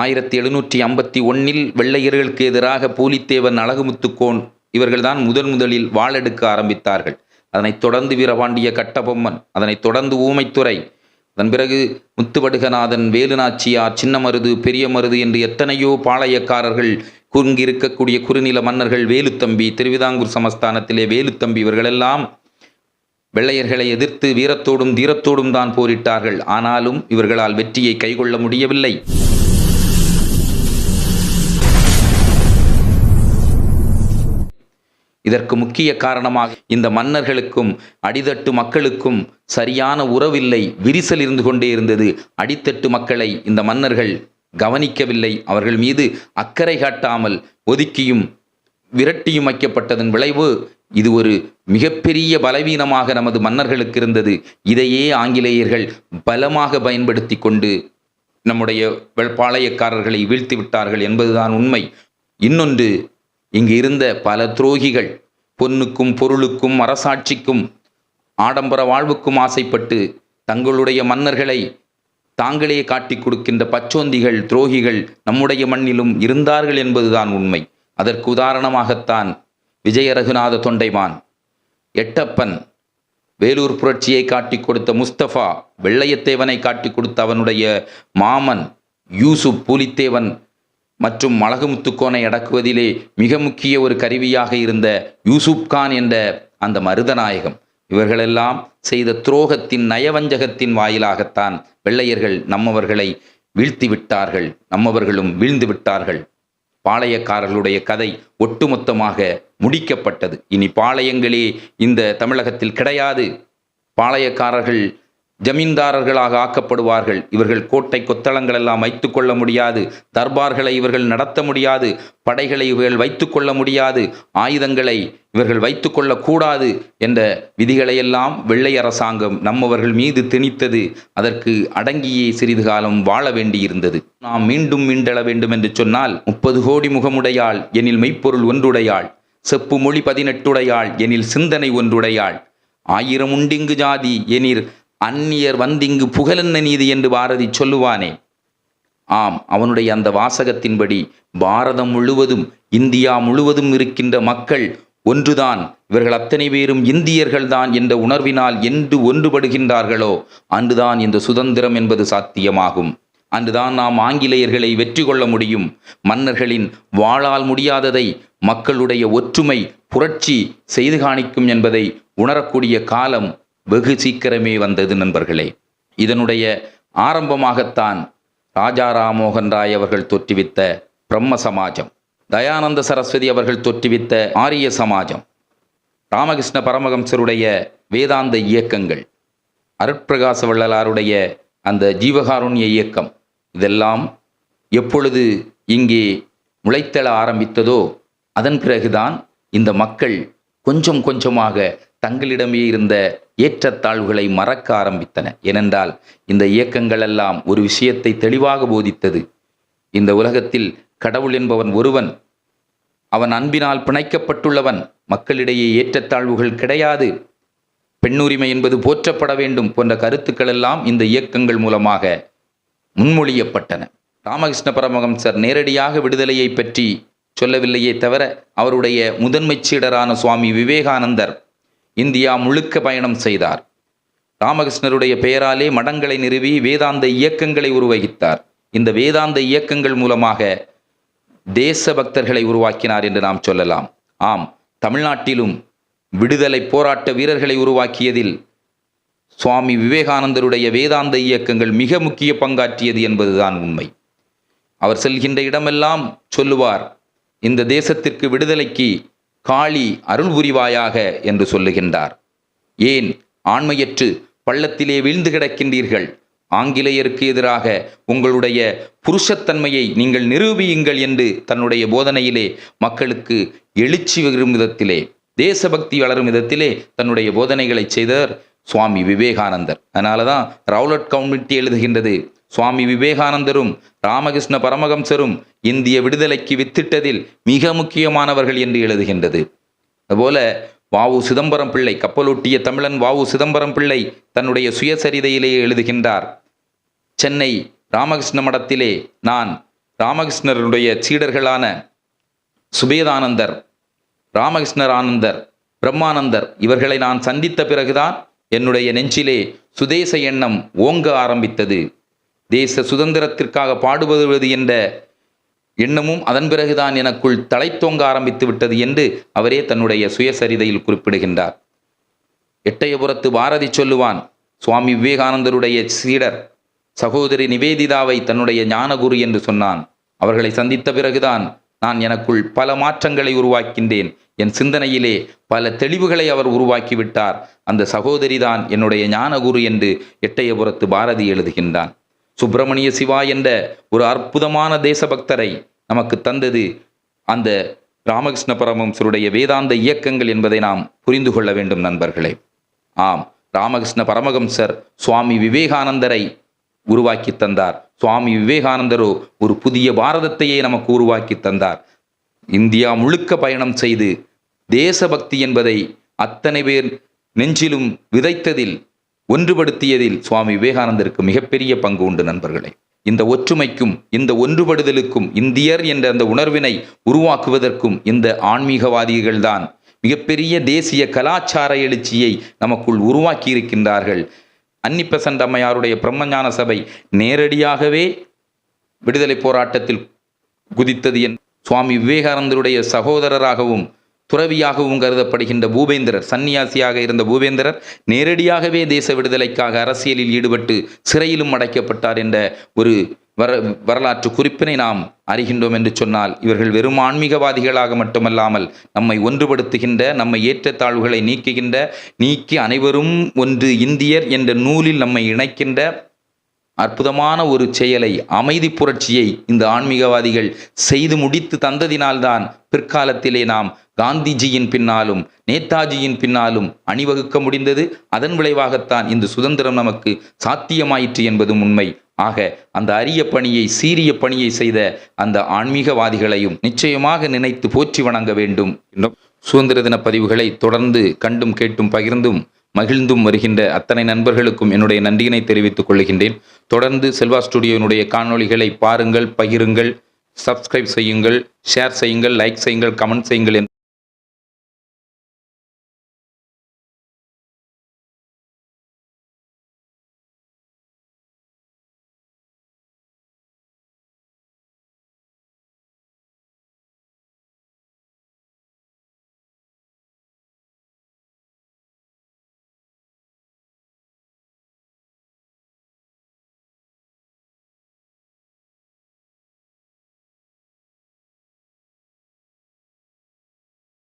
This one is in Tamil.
ஆயிரத்தி எழுநூற்றி ஐம்பத்தி ஒன்னில் வெள்ளையர்களுக்கு எதிராக பூலித்தேவன் அழகுமுத்துக்கோன் இவர்கள்தான் முதன் முதலில் வாளெடுக்க ஆரம்பித்தார்கள். அதனைத் தொடர்ந்து வீரபாண்டிய கட்டபொம்மன் அதனைத் தொடர்ந்து ஊமைத்துறை அதன் பிறகு முத்துவடுகநாதன் வேலுநாச்சியார் சின்னமருது பெரியமருது என்று எத்தனையோ பாளையக்காரர்கள் குறுங்கிருக்கக்கூடிய குறுநில மன்னர்கள் வேலுத்தம்பி திருவிதாங்கூர் சமஸ்தானத்திலே வேலுத்தம்பி இவர்களெல்லாம் வெள்ளையர்களை எதிர்த்து வீரத்தோடும் தீரத்தோடும் தான் போரிட்டார்கள். ஆனாலும் இவர்களால் வெற்றியை கைகொள்ள முடியவில்லை. இதற்கு முக்கிய காரணமாக இந்த மன்னர்களுக்கும் அடித்தட்டு மக்களுக்கும் சரியான உறவில்லை விரிசல் இருந்து கொண்டே இருந்தது. அடித்தட்டு மக்களை இந்த மன்னர்கள் கவனிக்கவில்லை. அவர்கள் மீது அக்கறை காட்டாமல் ஒதுக்கியும் விரட்டியும் வைக்கப்பட்டதன் விளைவு இது ஒரு மிகப்பெரிய பலவீனமாக நமது மன்னர்களுக்கு இருந்தது. இதையே ஆங்கிலேயர்கள் பலமாக பயன்படுத்தி கொண்டு நம்முடைய வெள்- பாளையக்காரர்களை வீழ்த்தி விட்டார்கள் என்பதுதான் உண்மை. இன்னொன்று இங்கு இருந்த பல துரோகிகள் பொன்னுக்கும் பொருளுக்கும் அரசாட்சிக்கும் ஆடம்பர வாழ்வுக்கும் ஆசைப்பட்டு தங்களுடைய மன்னர்களை தாங்களே காட்டிக் கொடுக்கின்ற பச்சோந்திகள் துரோகிகள் நம்முடைய மண்ணிலும் இருந்தார்கள் என்பதுதான் உண்மை. அதற்கு உதாரணமாகத்தான் விஜய ரகுநாத தொண்டைமான் எட்டப்பன் வேலூர் புரட்சியை காட்டிக் கொடுத்த முஸ்தபா வெள்ளையத்தேவனை காட்டிக் கொடுத்த அவனுடைய மாமன் யூசுப் பூலித்தேவன் மற்றும் மலகுமுத்துக்கோனை அடக்குவதிலே மிக முக்கிய ஒரு கருவியாக இருந்த யூசுப் கான் என்ற அந்த மருதநாயகம். இவர்களெல்லாம் செய்த துரோகத்தின் நயவஞ்சகத்தின் வாயிலாகத்தான் வெள்ளையர்கள் நம்மவர்களை வீழ்த்தி விட்டார்கள் நம்மவர்களும் வீழ்ந்து விட்டார்கள் பாளையக்காரர்களுடைய கதை ஒட்டுமொத்தமாக முடிக்கப்பட்டது. இனி பாளையங்களே இந்த தமிழகத்தில் கிடையாது. பாளையக்காரர்கள் ஜமீன்தாரர்களாக ஆக்கப்படுவார்கள். இவர்கள் கோட்டை கொத்தளங்கள் எல்லாம் வைத்து கொள்ள முடியாது. தர்பார்களை இவர்கள் நடத்த முடியாது. படைகளை இவர்கள் வைத்து கொள்ள முடியாது. ஆயுதங்களை இவர்கள் வைத்து கொள்ளக்கூடாது என்ற விதிகளையெல்லாம் வெள்ளை அரசாங்கம் நம்மவர்கள் மீது திணித்தது. அதற்கு அடங்கியே சிறிது காலம் வாழ வேண்டியிருந்தது. நாம் மீண்டும் மீண்டெழ வேண்டும் என்று சொன்னால் முப்பது கோடி முகமுடையாள் எனில் மெய்ப்பொருள் ஒன்றுடையாள். செப்பு மொழி பதினெட்டுடையாள் எனில் சிந்தனை ஒன்றுடையாள். ஆயிரம் உண்டிங்கு ஜாதி எனில் அந்நியர் வந்திங்கு புகழென்ன நீதி என்று பாரதி சொல்லுவானே. ஆம் அவனுடைய அந்த வாசகத்தின்படி பாரதம் முழுவதும் இந்தியா முழுவதும் இருக்கின்ற மக்கள் ஒன்றுதான். இவர்கள் அத்தனை பேரும் இந்தியர்கள்தான் என்ற உணர்வினால் என்று ஒன்றுபடுகின்றார்களோ அன்றுதான் இந்த சுதந்திரம் என்பது சாத்தியமாகும். அன்றுதான் நாம் ஆங்கிலேயர்களை வெற்றி கொள்ள முடியும். மன்னர்களின் வாழால் முடியாததை மக்களுடைய ஒற்றுமை புரட்சி செய்து காணிக்கும் என்பதை உணரக்கூடிய காலம் வெகு சீக்கிரமே வந்தது நண்பர்களே. இதனுடைய ஆரம்பமாகத்தான் ராஜா ராமோகன் ராய் அவர்கள் தோற்றுவித்த பிரம்ம சமாஜம் தயானந்த சரஸ்வதி அவர்கள் தோற்றுவித்த ஆரிய சமாஜம் ராமகிருஷ்ண பரமஹம்சருடைய வேதாந்த இயக்கங்கள் அருட்பிரகாச வள்ளலாருடைய அந்த ஜீவகாருண்ய இயக்கம் இதெல்லாம் எப்பொழுது இங்கே முளைத்தள ஆரம்பித்ததோ அதன் பிறகுதான் இந்த மக்கள் கொஞ்சம் கொஞ்சமாக தங்களிடமே இருந்த ஏற்றத்தாழ்வுகளை மறக்க ஆரம்பித்தன. ஏனென்றால் இந்த இயக்கங்கள் எல்லாம் ஒரு விஷயத்தை தெளிவாக போதித்தது. இந்த உலகத்தில் கடவுள் என்பவன் ஒருவன் அவன் அன்பினால் பிணைக்கப்பட்டுள்ளவன் மக்களிடையே ஏற்றத்தாழ்வுகள் கிடையாது. பெண்ணுரிமை என்பது போற்றப்பட வேண்டும் போன்ற கருத்துக்கள் எல்லாம் இந்த இயக்கங்கள் மூலமாக முன்மொழியப்பட்டன. ராமகிருஷ்ண பரமஹம்சர் நேரடியாக விடுதலையை பற்றி சொல்லவில்லையே தவிர அவருடைய முதன்மைச் சீடரான சுவாமி விவேகானந்தர் இந்தியா முழுக்க பயணம் செய்தார். ராமகிருஷ்ணருடைய பெயராலே மடங்களை நிறுவி வேதாந்த இயக்கங்களை உருவகித்தார். இந்த வேதாந்த இயக்கங்கள் மூலமாக தேச பக்தர்களை உருவாக்கினார் என்று நாம் சொல்லலாம். ஆம் தமிழ்நாட்டிலும் விடுதலை போராட்ட வீரர்களை உருவாக்கியதில் சுவாமி விவேகானந்தருடைய வேதாந்த இயக்கங்கள் மிக முக்கிய பங்காற்றியது என்பதுதான் உண்மை. அவர் செல்கின்ற இடமெல்லாம் சொல்லுவார் இந்த தேசத்திற்கு விடுதலைக்கு காளி அருள் புரிவாயாக என்று சொல்லுகின்றார். ஏன் ஆண்மையற்று பள்ளத்திலே வீழ்ந்து கிடக்கின்றீர்கள்? ஆங்கிலேயருக்கு எதிராக உங்களுடைய புருஷத்தன்மையை நீங்கள் நிரூபியுங்கள் என்று தன்னுடைய போதனையிலே மக்களுக்கு எழுச்சி வரும் விதத்திலே தேசபக்தி வளரும் விதத்திலே தன்னுடைய போதனைகளை செய்தவர் சுவாமி விவேகானந்தர். அதனால தான் ரவுலட் கவுன்மிட்டி எழுதுகின்றது சுவாமி விவேகானந்தரும் ராமகிருஷ்ண பரமஹம்சரும் இந்திய விடுதலைக்கு வித்திட்டதில் மிக முக்கியமானவர்கள் என்று எழுதுகின்றது. அதுபோல வாவு சிதம்பரம் பிள்ளை கப்பலோட்டிய தமிழன் வாவு சிதம்பரம் பிள்ளை தன்னுடைய சுயசரிதையிலேயே எழுதுகின்றார். சென்னை ராமகிருஷ்ண மடத்திலே நான் ராமகிருஷ்ணருடைய சீடர்களான சுபேதானந்தர் ராமகிருஷ்ணர் ஆனந்தர் பிரம்மானந்தர் இவர்களை நான் சந்தித்த பிறகுதான் என்னுடைய நெஞ்சிலே சுதேச எண்ணம் ஓங்க ஆரம்பித்தது. தேச சுதந்திரத்திற்காக பாடுபடுவது என்ற எண்ணமும் அதன் பிறகுதான் எனக்குள் தலைத்தோங்க ஆரம்பித்து விட்டது என்று அவரே தன்னுடைய சுயசரிதையில் குறிப்பிடுகின்றார். எட்டயபுரத்து பாரதி சொல்லுவான் சுவாமி விவேகானந்தருடைய சீடர் சகோதரி நிவேதிதாவை தன்னுடைய ஞானகுரு என்று சொன்னான். அவர்களை சந்தித்த பிறகுதான் நான் எனக்குள் பல மாற்றங்களை உருவாக்கின்றேன். என் சிந்தனையிலே பல தெளிவுகளை அவர் உருவாக்கிவிட்டார் அந்த சகோதரிதான் என்னுடைய ஞானகுரு என்று எட்டயபுரத்து பாரதி எழுதுகின்றான். சுப்பிரமணிய சிவா என்ற ஒரு அற்புதமான தேசபக்தரை நமக்கு தந்தது அந்த ராமகிருஷ்ண பரமஹம்சருடைய வேதாந்த இயக்கங்கள் என்பதை நாம் புரிந்து கொள்ள வேண்டும் நண்பர்களே. ஆம் ராமகிருஷ்ண பரமஹம்சர் சுவாமி விவேகானந்தரை உருவாக்கி தந்தார். சுவாமி விவேகானந்தரோ ஒரு புதிய பாரதத்தையே நமக்கு உருவாக்கி தந்தார். இந்தியா முழுக்க பயணம் செய்து தேசபக்தி என்பதை அத்தனை பேர் நெஞ்சிலும் விதைத்ததில் ஒன்றுபடுத்தியதில் சுவாமி விவேகானந்தருக்கு மிகப்பெரிய பங்கு உண்டு நண்பர்களே. இந்த ஒற்றுமைக்கும் இந்த ஒன்றுபடுதலுக்கும் இந்தியர் என்ற அந்த உணர்வினை உருவாக்குவதற்கும் இந்த ஆன்மீகவாதிகள்தான் மிகப்பெரிய தேசிய கலாச்சார எழுச்சியை நமக்குள் உருவாக்கி இருக்கின்றார்கள் அன்னிப்பசன்ட் அம்மையாருடைய பிரம்மஞான சபை நேரடியாகவே விடுதலை போராட்டத்தில் குதித்தது என் சுவாமி விவேகானந்தருடைய சகோதரராகவும் துறவியாகவும் கருதப்படுகின்ற பூபேந்திரர் சன்னியாசியாக இருந்த பூபேந்திரர் நேரடியாகவே தேச விடுதலைக்காக அரசியலில் ஈடுபட்டு சிறையிலும் அடைக்கப்பட்டார் என்ற ஒரு வர வரலாற்று குறிப்பினை நாம் அறிகின்றோம் என்று சொன்னால் இவர்கள் வெறும் ஆன்மீகவாதிகளாக மட்டுமல்லாமல் நம்மை ஒன்றுபடுத்துகின்ற நம்மை ஏற்றத்தாழ்வுகளை நீக்குகின்ற நீக்கி அனைவரும் ஒன்று இந்தியர் என்ற நூலில் நம்மை இணைக்கின்ற அற்புதமான ஒரு செயலை அமைதி புரட்சியை இந்த ஆன்மீகவாதிகள் செய்து முடித்து தந்ததினால்தான் பிற்காலத்திலே நாம் காந்திஜியின் பின்னாலும் நேதாஜியின் பின்னாலும் அணிவகுக்க முடிந்தது. அதன் விளைவாகத்தான் இந்த சுதந்திரம் நமக்கு சாத்தியமாயிற்று என்பதும் உண்மை. ஆக அந்த அரிய பணியை சீரிய பணியை செய்த அந்த ஆன்மீகவாதிகளையும் நிச்சயமாக நினைத்து போற்றி வணங்க வேண்டும். சுதந்திர தின பதிவுகளை தொடர்ந்து கண்டும் கேட்டும் பகிர்ந்தும் மகிழ்ந்தும் வருகின்ற அத்தனை நண்பர்களுக்கும் என்னுடைய நன்றியினை தெரிவித்துக் கொள்கின்றேன். தொடர்ந்து செல்வா ஸ்டுடியோனுடைய காணொளிகளை பாருங்கள் பகிருங்கள் சப்ஸ்கிரைப் செய்யுங்கள் ஷேர் செய்யுங்கள் லைக் செய்யுங்கள் கமெண்ட் செய்யுங்கள்